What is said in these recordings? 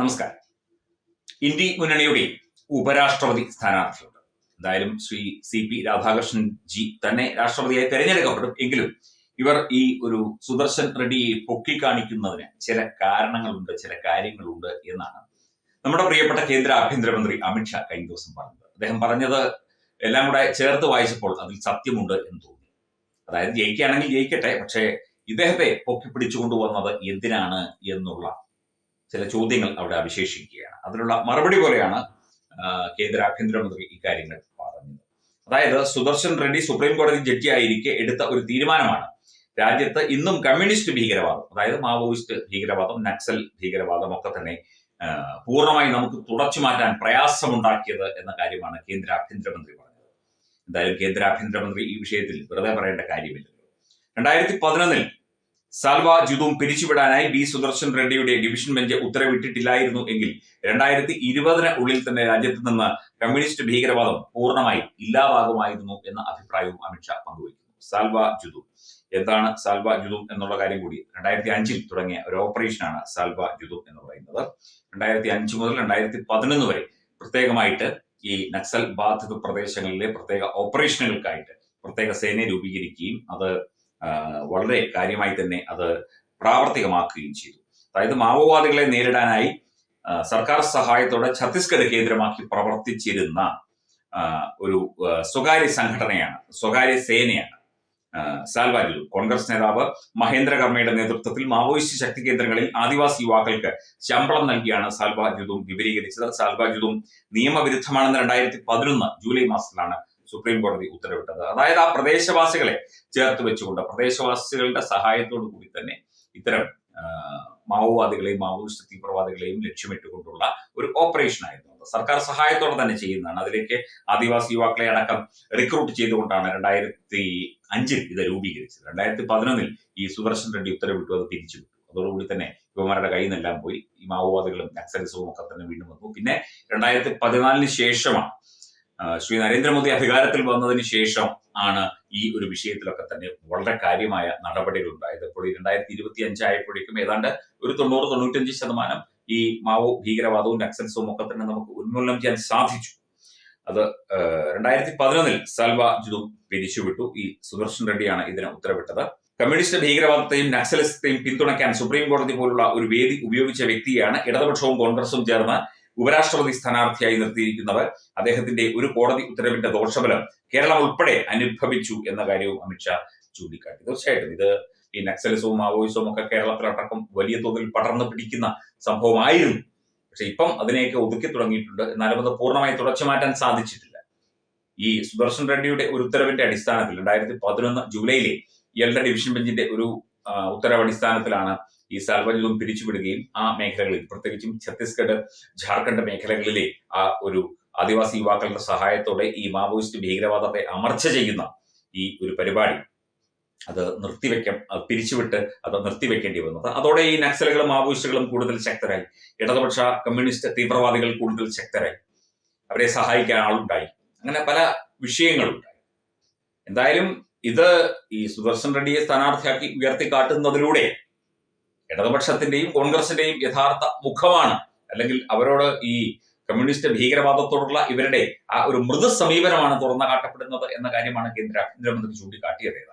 നമസ്കാരം. ഇന്ത്യ മുന്നണിയുടെ ഉപരാഷ്ട്രപതി സ്ഥാനാർത്ഥിയുണ്ട്. എന്തായാലും ശ്രീ സി പി രാധാകൃഷ്ണൻ ജി തന്നെ രാഷ്ട്രപതിയായി തെരഞ്ഞെടുക്കപ്പെടും. എങ്കിലും ഇവർ ഈ ഒരു സുദർശൻ റെഡ്ഡിയെ പൊക്കിക്കാണിക്കുന്നതിന് ചില കാരണങ്ങളുണ്ട് ചില കാര്യങ്ങളുണ്ട് എന്നാണ് നമ്മുടെ പ്രിയപ്പെട്ട കേന്ദ്ര ആഭ്യന്തരമന്ത്രി അമിത്ഷാ കഴിഞ്ഞ ദിവസം പറഞ്ഞത്. അദ്ദേഹം പറഞ്ഞത് എല്ലാം കൂടെ ചേർത്ത് വായിച്ചപ്പോൾ അതിൽ സത്യമുണ്ട് എന്ന് തോന്നി. അതായത് ജയിക്കുകയാണെങ്കിൽ ജയിക്കട്ടെ പക്ഷേ ഇദ്ദേഹത്തെ പൊക്കി പിടിച്ചുകൊണ്ടുവന്നത് എന്തിനാണ് എന്നുള്ള ചില ചോദ്യങ്ങൾ അവിടെ അവശേഷിക്കുകയാണ്. അതിനുള്ള മറുപടി പോലെയാണ് കേന്ദ്ര ആഭ്യന്തരമന്ത്രി ഇക്കാര്യങ്ങൾ പറഞ്ഞത്. അതായത് സുദർശൻ റെഡ്ഡി സുപ്രീം കോടതി ജഡ്ജിയായിരിക്കെ എടുത്ത ഒരു തീരുമാനമാണ്. രാജ്യത്ത് ഇന്നും കമ്മ്യൂണിസ്റ്റ് ഭീകരവാദം അതായത് മാവോയിസ്റ്റ് ഭീകരവാദം നക്സൽ ഭീകരവാദം ഒക്കെ തന്നെ പൂർണമായി നമുക്ക് തുടച്ചു മാറ്റാൻ പ്രയാസമുണ്ടാക്കിയത് എന്ന കാര്യമാണ് കേന്ദ്ര ആഭ്യന്തരമന്ത്രി പറഞ്ഞത്. എന്തായാലും കേന്ദ്ര ആഭ്യന്തരമന്ത്രി ഈ വിഷയത്തിൽ വെറുതെ പറയേണ്ട കാര്യമില്ലല്ലോ രണ്ടായിരത്തി പതിനൊന്നിൽ സാൽവ ജുദും പിരിച്ചുവിടാനായി ബി സുദർശൻ റെഡ്ഡിയുടെ ഡിവിഷൻ ബെഞ്ച് ഉത്തരവിട്ടിട്ടില്ലായിരുന്നു എങ്കിൽ രണ്ടായിരത്തി ഇരുപതിന് ഉള്ളിൽ തന്നെ രാജ്യത്ത് നിന്ന് കമ്മ്യൂണിസ്റ്റ് ഭീകരവാദം പൂർണമായി ഇല്ലാതാകുമായിരുന്നു എന്ന അഭിപ്രായവും അമിത്ഷാ പങ്കുവയ്ക്കുന്നു. സാൽവ ജുദു. എന്താണ് സാൽവ ജുദും എന്നുള്ള കാര്യം കൂടി രണ്ടായിരത്തി അഞ്ചിൽ തുടങ്ങിയ ഒരു ഓപ്പറേഷനാണ് സാൽവ ജുദും എന്ന് പറയുന്നത്. രണ്ടായിരത്തി അഞ്ച് മുതൽ രണ്ടായിരത്തി പതിനൊന്ന് വരെ പ്രത്യേകമായിട്ട് ഈ നക്സൽ ബാധിത പ്രദേശങ്ങളിലെ പ്രത്യേക ഓപ്പറേഷനുകൾക്കായിട്ട് പ്രത്യേക സേനയെ രൂപീകരിക്കുകയും അത് വളരെ കാര്യമായി തന്നെ അത് പ്രാവർത്തികമാക്കുകയും ചെയ്തു. അതായത് മാവോവാദികളെ നേരിടാനായി സർക്കാർ സഹായത്തോടെ ഛത്തീസ്ഗഡ് കേന്ദ്രമാക്കി പ്രവർത്തിച്ചിരുന്ന ഒരു സ്വകാര്യ സംഘടനയാണ് സ്വകാര്യ സേനയാണ് സാൽവാരി കോൺഗ്രസ് നേതാവ് മഹേന്ദ്ര കർമ്മയുടെ നേതൃത്വത്തിൽ മാവോയിസ്റ്റ് ശക്തി കേന്ദ്രങ്ങളിൽ ആദിവാസി യുവാക്കൾക്ക് ശമ്പളം നൽകിയാണ് സാൽവാജുദും വിപുലീകരിച്ചത്. സാൽവാജുദും നിയമവിരുദ്ധമാണെന്ന് രണ്ടായിരത്തി പതിനൊന്ന് ജൂലൈ മാസത്തിലാണ് സുപ്രീം കോടതി ഉത്തരവിട്ടത്. അതായത് ആ പ്രദേശവാസികളെ ചേർത്ത് വെച്ചുകൊണ്ട് പ്രദേശവാസികളുടെ സഹായത്തോടു കൂടി തന്നെ ഇത്തരം മാവോവാദികളെയും മാവോയിസ്റ്റ് തീവ്രവാദികളെയും ലക്ഷ്യമിട്ടുകൊണ്ടുള്ള ഒരു ഓപ്പറേഷൻ ആയിരുന്നു അത്. സർക്കാർ സഹായത്തോടെ തന്നെ ചെയ്യുന്നതാണ്. അതിലേക്ക് ആദിവാസി യുവാക്കളെ അടക്കം റിക്രൂട്ട് ചെയ്തുകൊണ്ടാണ് രണ്ടായിരത്തി അഞ്ചിൽ ഇത് രൂപീകരിച്ചത്. രണ്ടായിരത്തി പതിനൊന്നിൽ ഈ സുദർശൻ റെഡ്ഡി ഉത്തരവിട്ടു അത് പിരിച്ചുവിട്ടു അതോടുകൂടി തന്നെ യുവമാരുടെ കയ്യിൽ നിന്നെല്ലാം പോയി ഈ മാവോവാദികളും നക്സലിസവും ഒക്കെ തന്നെ വീണ്ടും വന്നു. പിന്നെ രണ്ടായിരത്തി പതിനാലിന് ശേഷമാണ് ശ്രീ നരേന്ദ്രമോദി അധികാരത്തിൽ വന്നതിന് ശേഷം ആണ് ഈ ഒരു വിഷയത്തിലൊക്കെ തന്നെ വളരെ കാര്യമായ നടപടികൾ ഉണ്ടായത് ഇപ്പോൾ ഈ രണ്ടായിരത്തി ഇരുപത്തി അഞ്ചായപ്പോഴേക്കും ഏതാണ്ട് ഒരു തൊണ്ണൂറ് തൊണ്ണൂറ്റഞ്ച് ശതമാനം ഈ മാവോ ഭീകരവാദവും നക്സൽസും ഒക്കെ തന്നെ നമുക്ക് ഉന്മൂലനം ചെയ്യാൻ സാധിച്ചു. അത് രണ്ടായിരത്തി പതിനൊന്നിൽ സൽവ ജുദു പിരിച്ചുവിട്ടു. ഈ സുദർശൻ റെഡ്ഡിയാണ് ഇതിന് ഉത്തരവിട്ടത്. കമ്മ്യൂണിസ്റ്റ് ഭീകരവാദത്തെയും നക്സലിസത്തെയും പിന്തുണയ്ക്കാൻ സുപ്രീം കോടതി പോലുള്ള ഒരു വേദി ഉപയോഗിച്ച വ്യക്തിയാണ് ഇടതുപക്ഷവും കോൺഗ്രസും ചേർന്ന് ഉപരാഷ്ട്രപതി സ്ഥാനാർത്ഥിയായി നിർത്തിയിരിക്കുന്നത് അദ്ദേഹത്തിന്റെ ഒരു കോടതി ഉത്തരവിന്റെ ദോഷഫലം കേരളം ഉൾപ്പെടെ അനുഭവിച്ചു എന്ന കാര്യവും അമിത്ഷാ ചൂണ്ടിക്കാട്ടി. തീർച്ചയായിട്ടും ഇത് ഈ നക്സലിസവും മാവോയിസവും ഒക്കെ കേരളത്തിലടക്കം വലിയ തോതിൽ പടർന്നു പിടിക്കുന്ന സംഭവമായിരുന്നു. പക്ഷെ ഇപ്പം അതിനെയൊക്കെ ഒതുക്കി തുടങ്ങിയിട്ടുണ്ട്. എന്നാലും അത് പൂർണമായി തുടച്ചു മാറ്റാൻ സാധിച്ചിട്ടില്ല. ഈ സുദർശൻ റെഡ്ഡിയുടെ ഒരു ഉത്തരവിന്റെ അടിസ്ഥാനത്തിൽ രണ്ടായിരത്തി പതിനൊന്ന് ജൂലൈയിലെ ഇയാളുടെ ഡിവിഷൻ ബെഞ്ചിന്റെ ഒരു ഉത്തരവ് അടിസ്ഥാനത്തിലാണ് ഈ സാൽവജുദും പിരിച്ചുവിടുകയും ആ മേഖലകളിൽ പ്രത്യേകിച്ചും ഛത്തീസ്ഗഡ് ജാർഖണ്ഡ് മേഖലകളിലെ ആ ഒരു ആദിവാസി യുവാക്കളുടെ സഹായത്തോടെ ഈ മാവോയിസ്റ്റ് ഭീകരവാദത്തെ അമർച്ച ചെയ്യുന്ന ഈ ഒരു പരിപാടി അത് നിർത്തിവെക്കാം അത് പിരിച്ചുവിട്ട് അത് നിർത്തിവെക്കേണ്ടി വന്നത്. അതോടെ ഈ നക്സലുകളും മാവോയിസ്റ്റുകളും കൂടുതൽ ശക്തരായി. ഇടതുപക്ഷ കമ്മ്യൂണിസ്റ്റ് തീവ്രവാദികൾ കൂടുതൽ ശക്തരായി. അവരെ സഹായിക്കാൻ ആളുണ്ടായി. അങ്ങനെ പല വിഷയങ്ങളുണ്ടായി എന്തായാലും ഇത് ഈ സുദർശൻ റെഡ്ഡിയെ സ്ഥാനാർത്ഥിയാക്കി ഉയർത്തിക്കാട്ടുന്നതിലൂടെ ഇടതുപക്ഷത്തിന്റെയും കോൺഗ്രസിന്റെയും യഥാർത്ഥ മുഖമാണ്. അല്ലെങ്കിൽ അവരോട് ഈ കമ്മ്യൂണിസ്റ്റ് ഭീകരവാദത്തോടുള്ള ഇവരുടെ ആ ഒരു മൃദു സമീപനമാണ് തുറന്നു കാട്ടപ്പെടുന്നത് എന്ന കാര്യമാണ് കേന്ദ്ര ആഭ്യന്തരമന്ത്രി ചൂണ്ടിക്കാട്ടിയതായി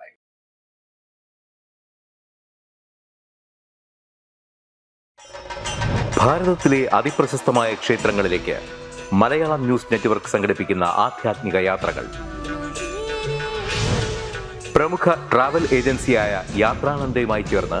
ഭാരതത്തിലെ അതിപ്രശസ്തമായ ക്ഷേത്രങ്ങളിലേക്ക് മലയാളം ന്യൂസ് നെറ്റ്വർക്ക് സംഘടിപ്പിക്കുന്ന ആധ്യാത്മിക യാത്രകൾ. പ്രമുഖ ട്രാവൽ ഏജൻസിയായ യാത്രാനന്ദയുമായി ചേർന്ന്